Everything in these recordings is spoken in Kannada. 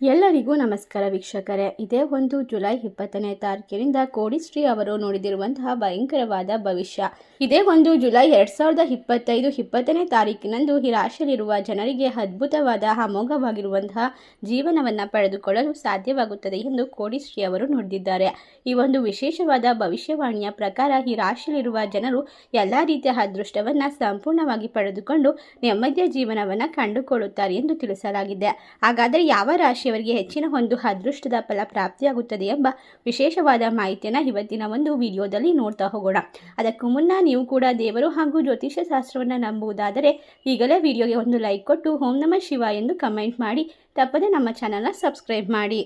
ಎಲ್ಲರಿಗೂ ನಮಸ್ಕಾರ ವೀಕ್ಷಕರೇ. ಇದೇ ಒಂದು ಜುಲೈ ಇಪ್ಪತ್ತನೇ ತಾರೀಕಿನಿಂದ ಕೋಡಿಶ್ರೀ ಅವರು ನೋಡಿದಿರುವಂತಹ ಭಯಂಕರವಾದ ಭವಿಷ್ಯ. ಇದೇ ಒಂದು ಜುಲೈ ಎರಡ್ ಸಾವಿರದ ಇಪ್ಪತ್ತೈದು ಇಪ್ಪತ್ತನೇ ತಾರೀಕಿನಂದು ಈ ರಾಶಿಯಲ್ಲಿರುವ ಜನರಿಗೆ ಅದ್ಭುತವಾದ ಅಮೋಘವಾಗಿರುವಂತಹ ಜೀವನವನ್ನು ಪಡೆದುಕೊಳ್ಳಲು ಸಾಧ್ಯವಾಗುತ್ತದೆ ಎಂದು ಕೋಡಿಶ್ರೀ ಅವರು ನುಡಿದಿದ್ದಾರೆ. ಈ ಒಂದು ವಿಶೇಷವಾದ ಭವಿಷ್ಯವಾಣಿಯ ಪ್ರಕಾರ ಈ ರಾಶಿಯಲ್ಲಿರುವ ಜನರು ಎಲ್ಲ ರೀತಿಯ ಅದೃಷ್ಟವನ್ನು ಸಂಪೂರ್ಣವಾಗಿ ಪಡೆದುಕೊಂಡು ನೆಮ್ಮದಿಯ ಜೀವನವನ್ನು ಕಂಡುಕೊಳ್ಳುತ್ತಾರೆ ಎಂದು ತಿಳಿಸಲಾಗಿದೆ. ಹಾಗಾದರೆ ಯಾವ ರಾಶಿಯವರಿಗೆ ಹೆಚ್ಚಿನ ಒಂದು ಅದೃಷ್ಟದ ಫಲ ಪ್ರಾಪ್ತಿಯಾಗುತ್ತದೆ ಎಂಬ ವಿಶೇಷವಾದ ಮಾಹಿತಿಯನ್ನು ಇವತ್ತಿನ ಒಂದು ವಿಡಿಯೋದಲ್ಲಿ ನೋಡ್ತಾ ಹೋಗೋಣ. ಅದಕ್ಕೂ ಮುನ್ನ ನೀವು ಕೂಡ ದೇವರು ಹಾಗೂ ಜ್ಯೋತಿಷ್ಯ ಶಾಸ್ತ್ರವನ್ನು ನಂಬುವುದಾದರೆ ಈಗಲೇ ವಿಡಿಯೋಗೆ ಒಂದು ಲೈಕ್ ಕೊಟ್ಟು ಓಂ ನಮ ಶಿವ ಎಂದು ಕಮೆಂಟ್ ಮಾಡಿ. ತಪ್ಪದೆ ನಮ್ಮ ಚಾನಲ್ನ ಸಬ್ಸ್ಕ್ರೈಬ್ ಮಾಡಿ.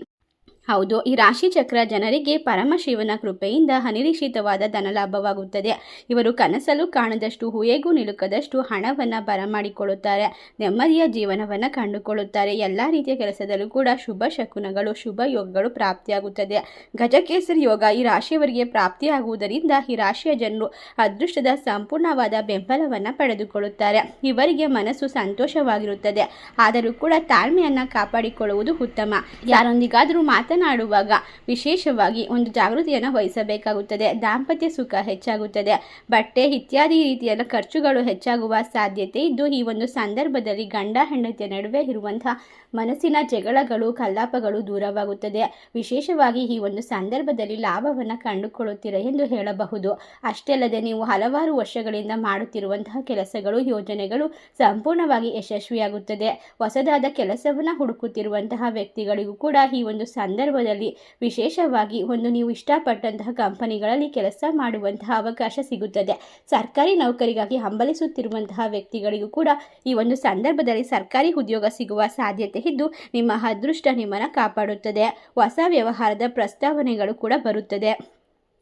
ಹೌದು, ಈ ರಾಶಿ ಚಕ್ರ ಜನರಿಗೆ ಪರಮಶಿವನ ಕೃಪೆಯಿಂದ ಅನಿರೀಕ್ಷಿತವಾದ ಧನಲಾಭವಾಗುತ್ತದೆ. ಇವರು ಕನಸಲು ಕಾಣದಷ್ಟು, ಹೂಯೆಗೂ ನಿಲುಕದಷ್ಟು ಹಣವನ್ನು ಬರಮಾಡಿಕೊಳ್ಳುತ್ತಾರೆ. ನೆಮ್ಮದಿಯ ಜೀವನವನ್ನು ಕಂಡುಕೊಳ್ಳುತ್ತಾರೆ. ಎಲ್ಲ ರೀತಿಯ ಕೆಲಸದಲ್ಲೂ ಕೂಡ ಶುಭ ಶಕುನಗಳು, ಶುಭ ಯೋಗಗಳು ಪ್ರಾಪ್ತಿಯಾಗುತ್ತದೆ. ಗಜಕೇಸರಿ ಯೋಗ ಈ ರಾಶಿಯವರಿಗೆ ಪ್ರಾಪ್ತಿಯಾಗುವುದರಿಂದ ಈ ರಾಶಿಯ ಜನರು ಅದೃಷ್ಟದ ಸಂಪೂರ್ಣವಾದ ಬೆಂಬಲವನ್ನು ಪಡೆದುಕೊಳ್ಳುತ್ತಾರೆ. ಇವರಿಗೆ ಮನಸ್ಸು ಸಂತೋಷವಾಗಿರುತ್ತದೆ. ಆದರೂ ಕೂಡ ತಾಳ್ಮೆಯನ್ನು ಕಾಪಾಡಿಕೊಳ್ಳುವುದು ಉತ್ತಮ. ಯಾರೊಂದಿಗಾದರೂ ಮಾತನಾಡಿ ಮಾತನಾಡುವಾಗ ವಿಶೇಷವಾಗಿ ಒಂದು ಜಾಗೃತಿಯನ್ನು ವಹಿಸಬೇಕಾಗುತ್ತದೆ. ದಾಂಪತ್ಯ ಸುಖ ಹೆಚ್ಚಾಗುತ್ತದೆ. ಬಟ್ಟೆ ಇತ್ಯಾದಿ ರೀತಿಯ ಖರ್ಚುಗಳು ಹೆಚ್ಚಾಗುವ ಸಾಧ್ಯತೆ ಇದ್ದು, ಈ ಒಂದು ಸಂದರ್ಭದಲ್ಲಿ ಗಂಡ ಹೆಂಡತಿಯ ನಡುವೆ ಇರುವಂತಹ ಮನಸ್ಸಿನ ಜಗಳಗಳು, ಕಲ್ಲಾಪಗಳು ದೂರವಾಗುತ್ತದೆ. ವಿಶೇಷವಾಗಿ ಈ ಒಂದು ಸಂದರ್ಭದಲ್ಲಿ ಲಾಭವನ್ನು ಕಂಡುಕೊಳ್ಳುತ್ತೀರ ಎಂದು ಹೇಳಬಹುದು. ಅಷ್ಟೇ ಅಲ್ಲದೆ ನೀವು ಹಲವಾರು ವರ್ಷಗಳಿಂದ ಮಾಡುತ್ತಿರುವಂತಹ ಕೆಲಸಗಳು, ಯೋಜನೆಗಳು ಸಂಪೂರ್ಣವಾಗಿ ಯಶಸ್ವಿಯಾಗುತ್ತದೆ. ಹೊಸದಾದ ಕೆಲಸವನ್ನು ಹುಡುಕುತ್ತಿರುವಂತಹ ವ್ಯಕ್ತಿಗಳಿಗೂ ಕೂಡ ಈ ಒಂದು ಸಂದರ್ಭ ಸಂದರ್ಭದಲ್ಲಿ ವಿಶೇಷವಾಗಿ ಒಂದು ನೀವು ಇಷ್ಟಪಟ್ಟಂತಹ ಕಂಪನಿಗಳಲ್ಲಿ ಕೆಲಸ ಮಾಡುವಂತಹ ಅವಕಾಶ ಸಿಗುತ್ತದೆ. ಸರ್ಕಾರಿ ನೌಕರಿಗಾಗಿ ಹಂಬಲಿಸುತ್ತಿರುವಂತಹ ವ್ಯಕ್ತಿಗಳಿಗೂ ಕೂಡ ಈ ಒಂದು ಸಂದರ್ಭದಲ್ಲಿ ಸರ್ಕಾರಿ ಉದ್ಯೋಗ ಸಿಗುವ ಸಾಧ್ಯತೆ ಇದ್ದು, ನಿಮ್ಮ ಅದೃಷ್ಟ ನಿಮ್ಮನ್ನು ಕಾಪಾಡುತ್ತದೆ. ಹೊಸ ವ್ಯವಹಾರದ ಪ್ರಸ್ತಾವನೆಗಳು ಕೂಡ ಬರುತ್ತದೆ.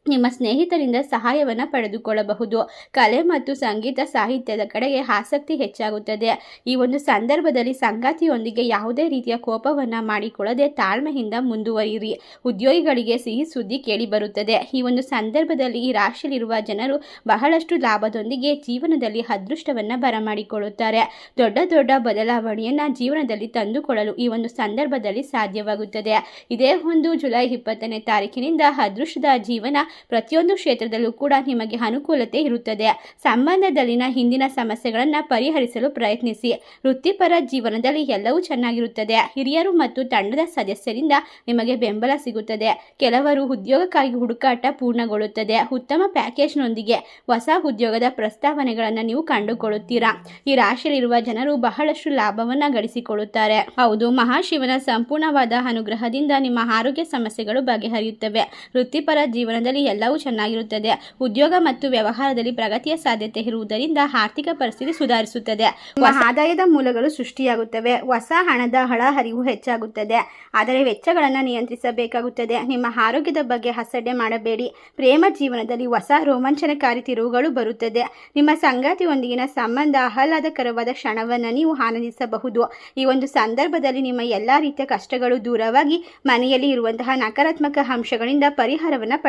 ನಿಮ್ಮ ಸ್ನೇಹಿತರಿಂದ ಸಹಾಯವನ್ನು ಪಡೆದುಕೊಳ್ಳಬಹುದು. ಕಲೆ ಮತ್ತು ಸಂಗೀತ ಸಾಹಿತ್ಯದ ಕಡೆಗೆ ಆಸಕ್ತಿ ಹೆಚ್ಚಾಗುತ್ತದೆ. ಈ ಒಂದು ಸಂದರ್ಭದಲ್ಲಿ ಸಂಗಾತಿಯೊಂದಿಗೆ ಯಾವುದೇ ರೀತಿಯ ಕೋಪವನ್ನು ಮಾಡಿಕೊಳ್ಳದೆ ತಾಳ್ಮೆಯಿಂದ ಮುಂದುವರಿಯಿರಿ. ಉದ್ಯೋಗಿಗಳಿಗೆ ಸಿಹಿ ಸುದ್ದಿ ಕೇಳಿ ಬರುತ್ತದೆ. ಈ ಒಂದು ಸಂದರ್ಭದಲ್ಲಿ ಈ ರಾಶಿಯಲ್ಲಿರುವ ಜನರು ಬಹಳಷ್ಟು ಲಾಭದೊಂದಿಗೆ ಜೀವನದಲ್ಲಿ ಅದೃಷ್ಟವನ್ನು ಬರಮಾಡಿಕೊಳ್ಳುತ್ತಾರೆ. ದೊಡ್ಡ ದೊಡ್ಡ ಬದಲಾವಣೆಯನ್ನು ಜೀವನದಲ್ಲಿ ತಂದುಕೊಳ್ಳಲು ಈ ಒಂದು ಸಂದರ್ಭದಲ್ಲಿ ಸಾಧ್ಯವಾಗುತ್ತದೆ. ಇದೇ ಒಂದು ಜುಲೈ ಇಪ್ಪತ್ತನೇ ತಾರೀಕಿನಿಂದ ಅದೃಷ್ಟದ ಜೀವನ ಪ್ರತಿಯೊಂದು ಕ್ಷೇತ್ರದಲ್ಲೂ ಕೂಡ ನಿಮಗೆ ಅನುಕೂಲತೆ ಇರುತ್ತದೆ. ಸಂಬಂಧದಲ್ಲಿನ ಹಿಂದಿನ ಸಮಸ್ಯೆಗಳನ್ನು ಪರಿಹರಿಸಲು ಪ್ರಯತ್ನಿಸಿ. ವೃತ್ತಿಪರ ಜೀವನದಲ್ಲಿ ಎಲ್ಲವೂ ಚೆನ್ನಾಗಿರುತ್ತದೆ. ಹಿರಿಯರು ಮತ್ತು ತಂಡದ ಸದಸ್ಯರಿಂದ ನಿಮಗೆ ಬೆಂಬಲ ಸಿಗುತ್ತದೆ. ಕೆಲವರು ಉದ್ಯೋಗಕ್ಕಾಗಿ ಹುಡುಕಾಟ ಪೂರ್ಣಗೊಳ್ಳುತ್ತದೆ. ಉತ್ತಮ ಪ್ಯಾಕೇಜ್ನೊಂದಿಗೆ ಹೊಸ ಉದ್ಯೋಗದ ಪ್ರಸ್ತಾವನೆಗಳನ್ನು ನೀವು ಕಂಡುಕೊಳ್ಳುತ್ತೀರಾ? ಈ ರಾಶಿಯಲ್ಲಿರುವ ಜನರು ಬಹಳಷ್ಟು ಲಾಭವನ್ನು ಗಳಿಸಿಕೊಳ್ಳುತ್ತಾರೆ. ಹೌದು, ಮಹಾಶಿವನ ಸಂಪೂರ್ಣವಾದ ಅನುಗ್ರಹದಿಂದ ನಿಮ್ಮ ಆರೋಗ್ಯ ಸಮಸ್ಯೆಗಳು ಬಗೆಹರಿಯುತ್ತವೆ. ವೃತ್ತಿಪರ ಜೀವನದಲ್ಲಿ ಎಲ್ಲವೂ ಚೆನ್ನಾಗಿರುತ್ತದೆ. ಉದ್ಯೋಗ ಮತ್ತು ವ್ಯವಹಾರದಲ್ಲಿ ಪ್ರಗತಿಯ ಸಾಧ್ಯತೆ ಇರುವುದರಿಂದ ಆರ್ಥಿಕ ಪರಿಸ್ಥಿತಿ ಸುಧಾರಿಸುತ್ತದೆ. ಆದಾಯದ ಮೂಲಗಳು ಸೃಷ್ಟಿಯಾಗುತ್ತವೆ. ಹೊಸ ಹಣದ ಹಳಹರಿವು ಹೆಚ್ಚಾಗುತ್ತದೆ. ಆದರೆ ವೆಚ್ಚಗಳನ್ನು ನಿಯಂತ್ರಿಸಬೇಕಾಗುತ್ತದೆ. ನಿಮ್ಮ ಆರೋಗ್ಯದ ಬಗ್ಗೆ ಹಸಡ್ಡೆ ಮಾಡಬೇಡಿ. ಪ್ರೇಮ ಜೀವನದಲ್ಲಿ ಹೊಸ ರೋಮಾಂಚನಕಾರಿ ತಿರುವುಗಳು ಬರುತ್ತದೆ. ನಿಮ್ಮ ಸಂಗಾತಿಯೊಂದಿಗಿನ ಸಂಬಂಧ ಆಹ್ಲಾದಕರವಾದ ಕ್ಷಣವನ್ನು ನೀವು ಆನಂದಿಸಬಹುದು. ಈ ಒಂದು ಸಂದರ್ಭದಲ್ಲಿ ನಿಮ್ಮ ಎಲ್ಲ ರೀತಿಯ ಕಷ್ಟಗಳು ದೂರವಾಗಿ ಮನೆಯಲ್ಲಿ ಇರುವಂತಹ ನಕಾರಾತ್ಮಕ ಅಂಶಗಳಿಂದ ಪರಿಹಾರವನ್ನು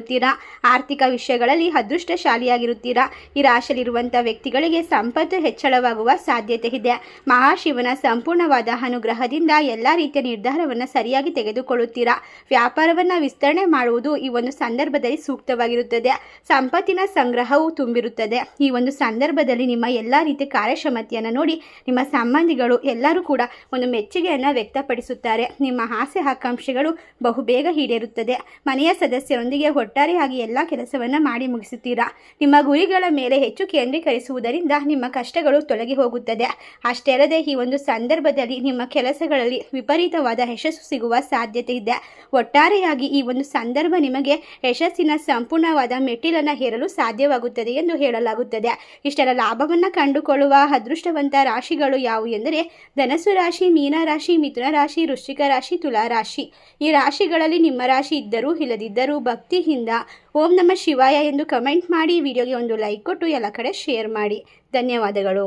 ಪಡೆದುಕೊಳ್ಳುತ್ತಾರೆ ಆರ್ಥಿಕ ವಿಷಯಗಳಲ್ಲಿ ಅದೃಷ್ಟಶಾಲಿಯಾಗಿರುತ್ತೀರಾ? ಈ ರಾಶಿಯಲ್ಲಿರುವಂಥ ವ್ಯಕ್ತಿಗಳಿಗೆ ಸಂಪತ್ತು ಹೆಚ್ಚಳವಾಗುವ ಸಾಧ್ಯತೆ ಇದೆ. ಮಹಾಶಿವನ ಸಂಪೂರ್ಣವಾದ ಅನುಗ್ರಹದಿಂದ ಎಲ್ಲ ರೀತಿಯ ನಿರ್ಧಾರವನ್ನು ಸರಿಯಾಗಿ ತೆಗೆದುಕೊಳ್ಳುತ್ತೀರಾ? ವ್ಯಾಪಾರವನ್ನು ವಿಸ್ತರಣೆ ಮಾಡುವುದು ಈ ಒಂದು ಸಂದರ್ಭದಲ್ಲಿ ಸೂಕ್ತವಾಗಿರುತ್ತದೆ. ಸಂಪತ್ತಿನ ಸಂಗ್ರಹವು ತುಂಬಿರುತ್ತದೆ. ಈ ಒಂದು ಸಂದರ್ಭದಲ್ಲಿ ನಿಮ್ಮ ಎಲ್ಲ ರೀತಿಯ ಕಾರ್ಯಕ್ಷಮತೆಯನ್ನು ನೋಡಿ, ನಿಮ್ಮ ಸಂಬಂಧಿಗಳು ಎಲ್ಲರೂ ಕೂಡ ಒಂದು ಮೆಚ್ಚುಗೆಯನ್ನು ವ್ಯಕ್ತಪಡಿಸುತ್ತಾರೆ. ನಿಮ್ಮ ಆಸೆ, ಆಕಾಂಕ್ಷೆಗಳು ಬಹುಬೇಗ ಈಡೇರುತ್ತದೆ. ಮನೆಯ ಸದಸ್ಯರೊಂದಿಗೆ ಒಟ್ಟಾರೆಯಾಗಿ ಎಲ್ಲ ಕೆಲಸವನ್ನು ಮಾಡಿ ಮುಗಿಸುತ್ತೀರಾ? ನಿಮ್ಮ ಗುರಿಗಳ ಮೇಲೆ ಹೆಚ್ಚು ಕೇಂದ್ರೀಕರಿಸುವುದರಿಂದ ನಿಮ್ಮ ಕಷ್ಟಗಳು ತೊಲಗಿ ಹೋಗುತ್ತದೆ. ಅಷ್ಟೇ ಅಲ್ಲದೆ ಈ ಒಂದು ಸಂದರ್ಭದಲ್ಲಿ ನಿಮ್ಮ ಕೆಲಸಗಳಲ್ಲಿ ವಿಪರೀತವಾದ ಯಶಸ್ಸು ಸಿಗುವ ಸಾಧ್ಯತೆ ಇದೆ. ಒಟ್ಟಾರೆಯಾಗಿ ಈ ಒಂದು ಸಂದರ್ಭ ನಿಮಗೆ ಯಶಸ್ಸಿನ ಸಂಪೂರ್ಣವಾದ ಮೆಟ್ಟಿಲನ್ನು ಹೇರಲು ಸಾಧ್ಯವಾಗುತ್ತದೆ ಎಂದು ಹೇಳಲಾಗುತ್ತದೆ. ಇಷ್ಟರ ಲಾಭವನ್ನು ಕಂಡುಕೊಳ್ಳುವ ಅದೃಷ್ಟವಂತ ರಾಶಿಗಳು ಯಾವುವು ಎಂದರೆ ಧನಸು ರಾಶಿ ಮೀನರಾಶಿ ಮಿಥುನ ರಾಶಿ, ವೃಶ್ಚಿಕ ರಾಶಿ, ತುಲಾ ರಾಶಿ. ಈ ರಾಶಿಗಳಲ್ಲಿ ನಿಮ್ಮ ರಾಶಿ ಇದ್ದರೂ, ಇಲ್ಲದಿದ್ದರೂ ಭಕ್ತಿಯಿಂದ ಓಂ ನಮ್ಮ ಶಿವಾಯ ಎಂದು ಕಮೆಂಟ್ ಮಾಡಿ ವಿಡಿಯೋಗೆ ಒಂದು ಲೈಕ್ ಕೊಟ್ಟು ಎಲ್ಲ ಕಡೆ ಶೇರ್ ಮಾಡಿ. ಧನ್ಯವಾದಗಳು.